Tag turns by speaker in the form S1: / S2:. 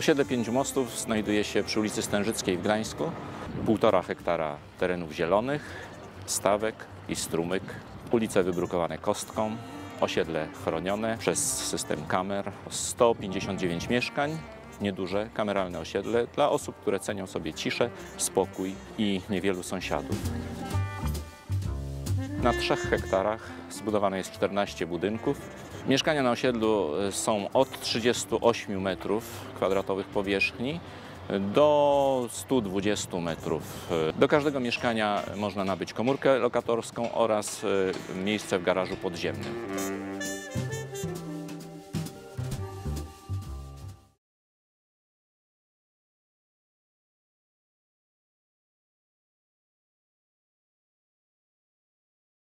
S1: Osiedle Pięciu Mostów znajduje się przy ulicy Stężyckiej w Gdańsku. Półtora hektara terenów zielonych, stawek i strumyk, ulice wybrukowane kostką, osiedle chronione przez system kamer, 159 mieszkań, nieduże kameralne osiedle dla osób, które cenią sobie ciszę, spokój i niewielu sąsiadów. Na trzech hektarach zbudowane jest 14 budynków. Mieszkania na osiedlu y, są od 38 metrów kwadratowych powierzchni do 120 metrów. Y, Do każdego mieszkania można nabyć komórkę lokatorską oraz y, miejsce w garażu podziemnym.